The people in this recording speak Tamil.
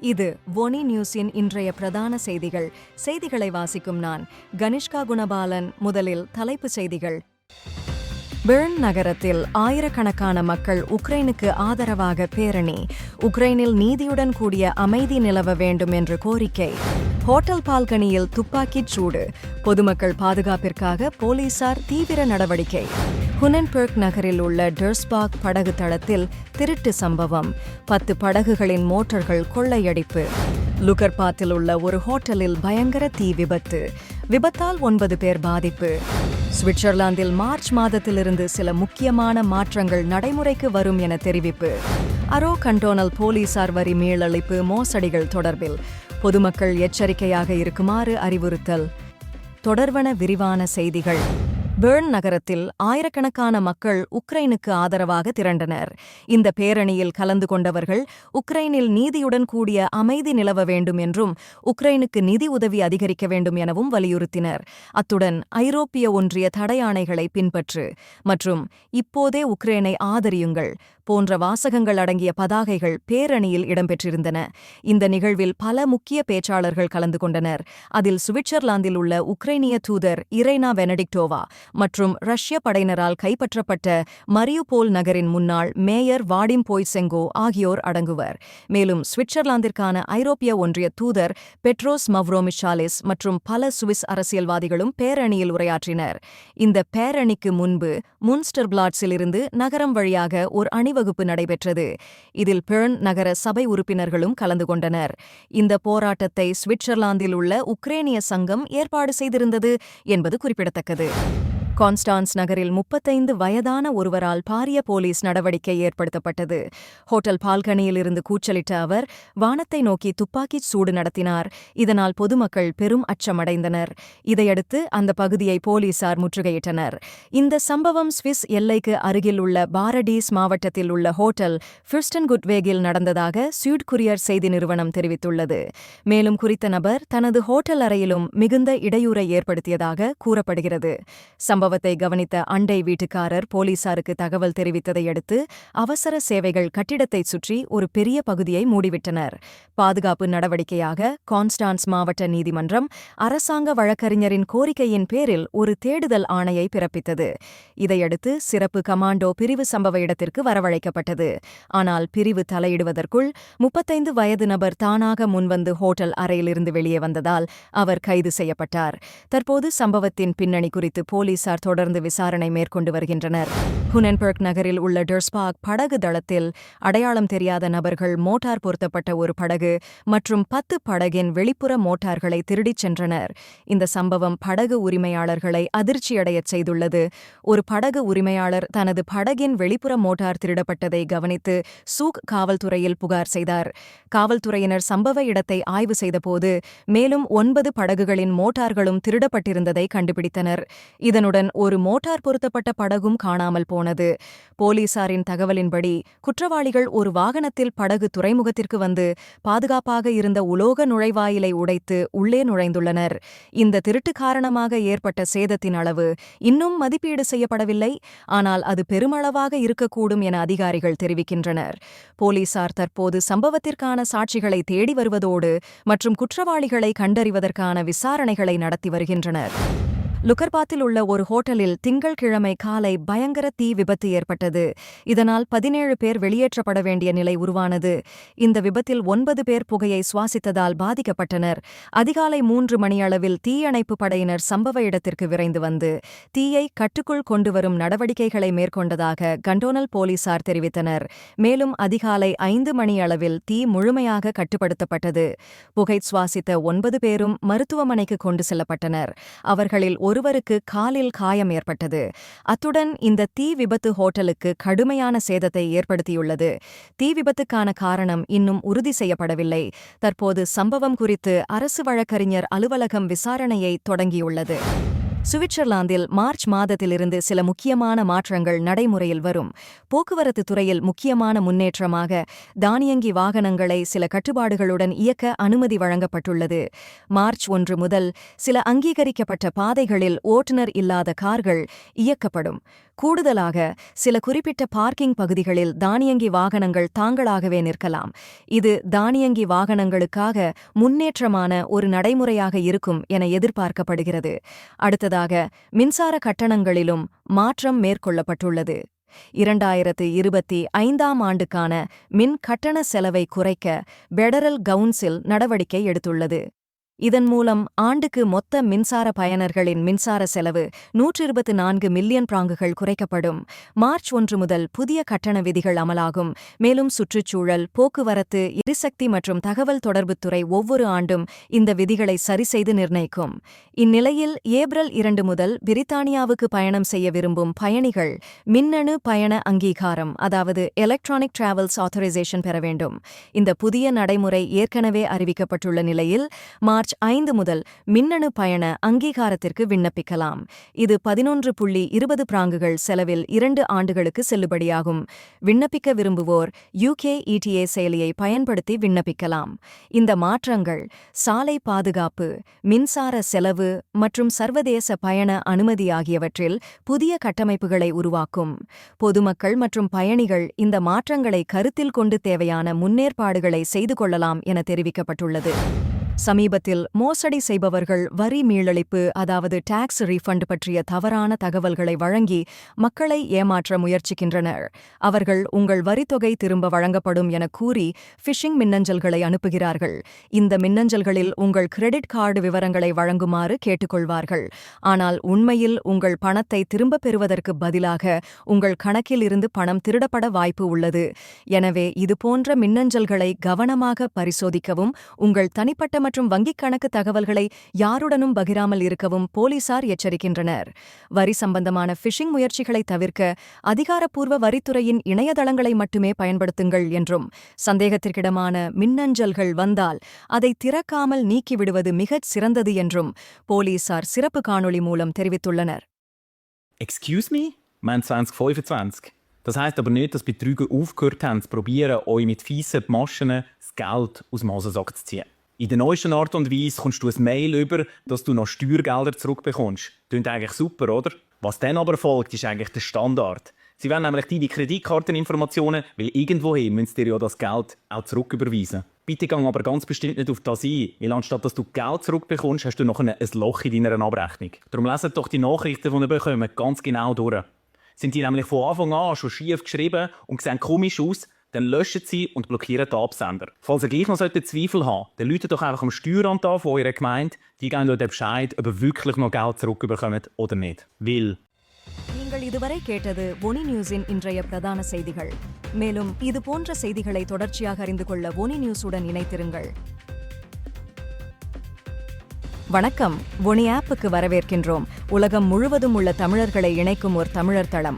இது ஒனி நியூஸின் இன்றைய பிரதான செய்திகள். செய்திகளை வாசிக்கும் நான் கனிஷ்கா குணபாலன். முதலில் தலைப்புச் செய்திகள். பெர்ன் நகரத்தில் ஆயிரக்கணக்கான மக்கள் உக்ரைனுக்கு ஆதரவாக பேரணி. உக்ரைனில் நீதியுடன் கூடிய அமைதி நிலவ வேண்டும் என்று கோரிக்கை. ஹோட்டல் பால்கனியில் துப்பாக்கிச் சூடு. பொதுமக்கள் பாதுகாப்பிற்காக போலீசார் தீவிர நடவடிக்கை. ஹுனன்பெர்க் நகரில் உள்ள டெர்ஸ்பாக் படகு தளத்தில் திருட்டு சம்பவம். பத்து படகுகளின் மோட்டார்கள் கொள்ளையடிப்பு. லுகர்பாத்தில் உள்ள ஒரு ஹோட்டலில் பயங்கர தீ விபத்து. விபத்தால் ஒன்பது பேர் பாதிப்பு. சுவிட்சர்லாந்தில் மார்ச் மாதத்திலிருந்து சில முக்கியமான மாற்றங்கள் நடைமுறைக்கு வரும் என தெரிவிப்பு. அரோ கண்டோனல் போலீசார் வரி மீளளிப்பு மோசடிகள் தொடர்பில். பொதுமக்கள் எச்சரிக்கையாக இருக்குமாறு அறிவுறுத்தல். தொடர்வன விரிவான செய்திகள். பெர்ன் நகரத்தில் ஆயிரக்கணக்கான மக்கள் உக்ரைனுக்கு ஆதரவாக திரண்டனர். இந்த பேரணியில் கலந்து கொண்டவர்கள் உக்ரைனில் நீதியுடன் கூடிய அமைதி நிலவ வேண்டும் என்றும் உக்ரைனுக்கு நிதி உதவி அதிகரிக்க வேண்டும் எனவும் வலியுறுத்தினர். அத்துடன் ஐரோப்பிய ஒன்றிய தடையாணைகளை பின்பற்று. மற்றும் இப்போதே உக்ரைனை ஆதரியுங்கள். போன்ற வாசகங்கள் அடங்கிய பதாகைகள் பேரணியில் இடம்பெற்றிருந்தன. இந்த நிகழ்வில் பல முக்கிய பேச்சாளர்கள் கலந்து கொண்டனர். அதில் சுவிட்சர்லாந்தில் உள்ள உக்ரைனிய தூதர் இரைனா வெனடிக்டோவா மற்றும் ரஷ்ய படையினரால் கைப்பற்றப்பட்ட மரியுபோல் நகரின் முன்னாள் மேயர் வாடிம் போய்செங்கோ ஆகியோர் அடங்குவர். மேலும் சுவிட்சர்லாந்திற்கான ஐரோப்பிய ஒன்றிய தூதர் பெட்ரோஸ் மவ்ரோமிஷாலிஸ் மற்றும் பல சுவிஸ் அரசியல்வாதிகளும் பேரணியில் உரையாற்றினர். இந்த பேரணிக்கு முன்பு முன்ஸ்டர் பிளாட்ஸிலிருந்து நகரம் வழியாக ஒரு அணி அணிவகுப்பு நடைபெற்றது. இதில் பெர்ன் நகர சபை உறுப்பினர்களும் கலந்து கொண்டனர். இந்த போராட்டத்தை சுவிட்சர்லாந்தில் உள்ள உக்ரேனிய சங்கம் ஏற்பாடு செய்திருந்தது என்பது குறிப்பிடத்தக்கது. கான்ஸ்டான்ஸ் நகரில் முப்பத்தைந்து வயதான ஒருவரால் பாரிய போலீஸ் நடவடிக்கை ஏற்படுத்தப்பட்டது. ஹோட்டல் பால்கனியில் இருந்து கூச்சலிட்ட அவர் வானத்தை நோக்கி துப்பாக்கிச் சூடு நடத்தினார். இதனால் பொதுமக்கள் பெரும் அச்சமடைந்தனர். இதையடுத்து அந்த பகுதியை போலீசார் முற்றுகையிட்டனர். இந்த சம்பவம் ஸ்விஸ் எல்லைக்கு அருகில் உள்ள பாரடீஸ் மாவட்டத்தில் உள்ள ஹோட்டல் ஃபிர்ஸ்டன் குட்வேகில் நடந்ததாக ஸ்வீட் குரியர் செய்தி நிறுவனம் தெரிவித்துள்ளது. மேலும் குறித்த நபர் தனது ஹோட்டல் அறையிலும் மிகுந்த இடையூறை ஏற்படுத்தியதாக கூறப்படுகிறது. சம்பவத்தை கவனித்த அண்டை வீட்டுக்காரர் போலீசாருக்கு தகவல் தெரிவித்ததை அடுத்து அவசர சேவைகள் கட்டிடத்தை சுற்றி ஒரு பெரிய பகுதியை மூடிவிட்டனர். பாதுகாப்பு நடவடிக்கையாக கான்ஸ்டான்ஸ் மாவட்ட நீதிமன்றம் அரசாங்க வழக்கறிஞரின் கோரிக்கையின் பேரில் ஒரு தேடுதல் ஆணையை பிறப்பித்தது. இதையடுத்து சிறப்பு கமாண்டோ பிரிவு சம்பவ இடத்திற்கு வரவழைக்கப்பட்டது. ஆனால் பிரிவு தலையிடுவதற்குள் முப்பத்தைந்து வயது நபர் தானாக முன்வந்து ஹோட்டல் அறையிலிருந்து வெளியே வந்ததால் அவர் கைது செய்யப்பட்டார். தற்போது சம்பவத்தின் பின்னணி குறித்து போலீசார் போலீசார் தொடர்ந்து விசாரணை மேற்கொண்டு வருகின்றனர். ஹுனன்பர்க் நகரில் உள்ள டெர்ஸ்பாக் படகு தளத்தில் அடையாளம் தெரியாத நபர்கள் மோட்டார் பொருத்தப்பட்ட ஒரு படகு மற்றும் பத்து படகின் வெளிப்புற மோட்டார்களை திருடிச் சென்றனர். இந்த சம்பவம் படகு உரிமையாளர்களை அதிர்ச்சியடையச் செய்துள்ளது. ஒரு படகு உரிமையாளர் தனது படகின் வெளிப்புற மோட்டார் திருடப்பட்டதை கவனித்து சூக் காவல்துறையில் புகார் செய்தார். காவல்துறையினர் சம்பவ இடத்தை ஆய்வு செய்தபோது மேலும் ஒன்பது படகுகளின் மோட்டார்களும் திருடப்பட்டிருந்ததை கண்டுபிடித்தனர். இதனுடன் ஒரு மோட்டார் பொருத்தப்பட்ட படகும் காணாமல் போனது. போலீசாரின் தகவலின்படி குற்றவாளிகள் ஒரு வாகனத்தில் படகு துறைமுகத்திற்கு வந்து பாதுகாப்பாக இருந்த உலோக நுழைவாயிலை உடைத்து உள்ளே நுழைந்துள்ளனர். இந்த திருட்டு காரணமாக ஏற்பட்ட சேதத்தின் அளவு இன்னும் மதிப்பீடு செய்யப்படவில்லை. ஆனால் அது பெருமளவாக இருக்கக்கூடும் என அதிகாரிகள் தெரிவிக்கின்றனர். போலீசார் தற்போது சம்பவத்திற்கான சாட்சிகளை தேடி வருவதோடு மற்றும் குற்றவாளிகளை கண்டறிவதற்கான விசாரணைகளை நடத்தி வருகின்றனர். லுகர்பாத்தில் உள்ள ஒரு ஹோட்டலில் திங்கள்கிழமை காலை பயங்கர தீ விபத்து ஏற்பட்டது. இதனால் பதினேழு பேர் வெளியேற்றப்பட வேண்டிய நிலை உருவானது. இந்த விபத்தில் ஒன்பது பேர் புகையை சுவாசித்ததால் பாதிக்கப்பட்டனர். அதிகாலை மூன்று மணியளவில் தீயணைப்பு படையினர் சம்பவ இடத்திற்கு விரைந்து வந்து தீயை கட்டுக்குள் கொண்டுவரும் நடவடிக்கைகளை மேற்கொண்டதாக கண்டோனல் போலீசார் தெரிவித்தனர். மேலும் அதிகாலை ஐந்து மணியளவில் தீ முழுமையாக கட்டுப்படுத்தப்பட்டது. புகை சுவாசித்த ஒன்பது பேரும் மருத்துவமனைக்கு கொண்டு செல்லப்பட்டனர். அவர்களில் ஒருவருக்கு காலில் காயம் ஏற்பட்டது. அத்துடன் இந்த தீ விபத்து ஹோட்டலுக்கு கடுமையான சேதத்தை ஏற்படுத்தியுள்ளது. தீ விபத்துக்கான காரணம் இன்னும் உறுதி செய்யப்படவில்லை. தற்போது சம்பவம் குறித்து அரசு வழக்கறிஞர் அலுவலகம் விசாரணையை தொடங்கியுள்ளது. சுவிட்சர்லாந்தில் மார்ச் மாதத்திலிருந்து சில முக்கியமான மாற்றங்கள் நடைமுறையில் வரும். போக்குவரத்து துறையில் முக்கியமான முன்னேற்றமாக தானியங்கி வாகனங்களை சில கட்டுப்பாடுகளுடன் இயக்க அனுமதி வழங்கப்பட்டுள்ளது. மார்ச் ஒன்று முதல் சில அங்கீகரிக்கப்பட்ட பாதைகளில் ஓட்டுநர் இல்லாத கார்கள் இயக்கப்படும். கூடுதலாக சில குறிப்பிட்ட பார்க்கிங் பகுதிகளில் தானியங்கி வாகனங்கள் தாங்களாகவே நிற்கலாம். இது தானியங்கி வாகனங்களுக்காக முன்னேற்றமான ஒரு நடைமுறையாக இருக்கும் என எதிர்பார்க்கப்படுகிறது. அடுத்ததாக மின்சார கட்டணங்களிலும் மாற்றம் மேற்கொள்ளப்பட்டுள்ளது. இரண்டாயிரத்து இருபத்தி ஐந்தாம் ஆண்டுக்கான மின் கட்டண செலவை குறைக்க பெடரல் கவுன்சில் நடவடிக்கை எடுத்துள்ளது. இதன் மூலம் ஆண்டுக்கு மொத்த மின்சார பயனர்களின் மின்சார செலவு நூற்று இருபத்து நான்கு மில்லியன் பிராங்குகள் குறைக்கப்படும். மார்ச் ஒன்று முதல் புதிய கட்டண விதிகள் அமலாகும். மேலும் சுற்றுச்சூழல் போக்குவரத்து எரிசக்தி மற்றும் தகவல் தொடர்புத்துறை ஒவ்வொரு ஆண்டும் இந்த விதிகளை சரிசெய்து நிர்ணயிக்கும். இந்நிலையில் ஏப்ரல் இரண்டு முதல் பிரித்தானியாவுக்கு பயணம் செய்ய விரும்பும் பயணிகள் மின்னணு பயண அங்கீகாரம் அதாவது எலக்ட்ரானிக் டிராவல்ஸ் ஆத்தரைசேஷன் பெற வேண்டும். இந்த புதிய நடைமுறை ஏற்கனவே அறிவிக்கப்பட்டுள்ள நிலையில் மார்ச் ஐந்து முதல் மின்னணு பயண அங்கீகாரத்திற்கு விண்ணப்பிக்கலாம். இது பதினொன்று புள்ளி இருபது பிராங்குகள் செலவில் இரண்டு ஆண்டுகளுக்கு செல்லுபடியாகும். விண்ணப்பிக்க விரும்புவோர் யூகே இடிஏ செயலியை பயன்படுத்தி விண்ணப்பிக்கலாம். இந்த மாற்றங்கள் சாலை பாதுகாப்பு மின்சார செலவு மற்றும் சர்வதேச பயண அனுமதி ஆகியவற்றில் புதிய கட்டமைப்புகளை உருவாக்கும். பொதுமக்கள் மற்றும் பயணிகள் இந்த மாற்றங்களை கருத்தில் கொண்டு தேவையான முன்னேற்பாடுகளை செய்து கொள்ளலாம் என தெரிவிக்கப்பட்டுள்ளது. சமீபத்தில் மோசடி செய்பவர்கள் வரி மீளளிப்பு அதாவது டாக்ஸ் ரீஃபண்ட் பற்றிய தவறான தகவல்களை வழங்கி மக்களை ஏமாற்ற முயற்சிக்கின்றனர். அவர்கள் உங்கள் வரித்தொகை திரும்ப வழங்கப்படும் என கூறி ஃபிஷிங் மின்னஞ்சல்களை அனுப்புகிறார்கள். இந்த மின்னஞ்சல்களில் உங்கள் கிரெடிட் கார்டு விவரங்களை வழங்குமாறு கேட்டுக்கொள்வார்கள். ஆனால் உண்மையில் உங்கள் பணத்தை திரும்பப் பெறுவதற்கு பதிலாக உங்கள் கணக்கில் இருந்து பணம் திருடப்பட வாய்ப்பு உள்ளது. எனவே இதுபோன்ற மின்னஞ்சல்களை கவனமாக பரிசோதிக்கவும் உங்கள் தனிப்பட்ட மற்றும் வங்கிக் கணக்கு தகவல்களை யாருடனும் பகிராமல் இருக்கவும் போலீசார் எச்சரிக்கின்றனர் வரி சம்பந்தமான ஃபிஷிங் முயற்சிகளை தவிர்க்க அதிகாரப்பூர்வ வரித்துறையின் இணையதளங்களை மட்டுமே பயன்படுத்துங்கள் என்றும் சந்தேகத்திற்கிடமான மின்னஞ்சல்கள் வந்தால் அதை திறக்காமல் நீக்கிவிடுவது மிகச் சிறந்தது என்றும் போலீசார் சிறப்பு காணொளி மூலம் தெரிவித்துள்ளனர் Excuse me? Mein 2025. Das heißt aber nicht, dass Betrüger aufgehört haben, zu probieren, euch mit fiesen Maschen das Geld aus dem Hosensack zu ziehen. In der neuesten Art und Weise kommst du ein Mail über, dass du noch Steuergelder zurückbekommst. Klingt eigentlich super, oder? Was dann aber folgt, ist eigentlich der Standard. Sie wollen nämlich deine Kreditkarteninformationen, weil irgendwohin müssen sie dir ja das Geld auch zurücküberweisen. Bitte gang aber ganz bestimmt nicht auf das ein, weil anstatt dass du Geld zurückbekommst, hast du noch ein Loch in deiner Abrechnung. Darum leset doch die Nachrichten, die ihr bekommt, ganz genau durch. Sind die nämlich von Anfang an schon schief geschrieben und sehen komisch aus, dann löschen sie und blockieren den Absender. Falls ihr gleich noch solltet Zweifel haben dann läutet doch einfach am Steueramt an von eurer Gemeinde. Die geben euch den Bescheid, ob ihr wirklich noch Geld zurückbekommt oder nicht. Weil நீங்கள் இதுவரை கேட்டது ஒனி நியூஸின் இன்றைய பிரதான செய்திகள் மேலும் இது போன்ற செய்திகளை தொடர்ச்சியாக அறிந்து கொள்ள ஒனி நியூஸுடன் இணைத்திருங்கள் வணக்கம் ஒனி ஆப்புக்கு வரவேற்கின்றோம் உலகம் முழுவதும் உள்ள தமிழர்களை இணைக்கும் ஒரு தமிழர் தளம்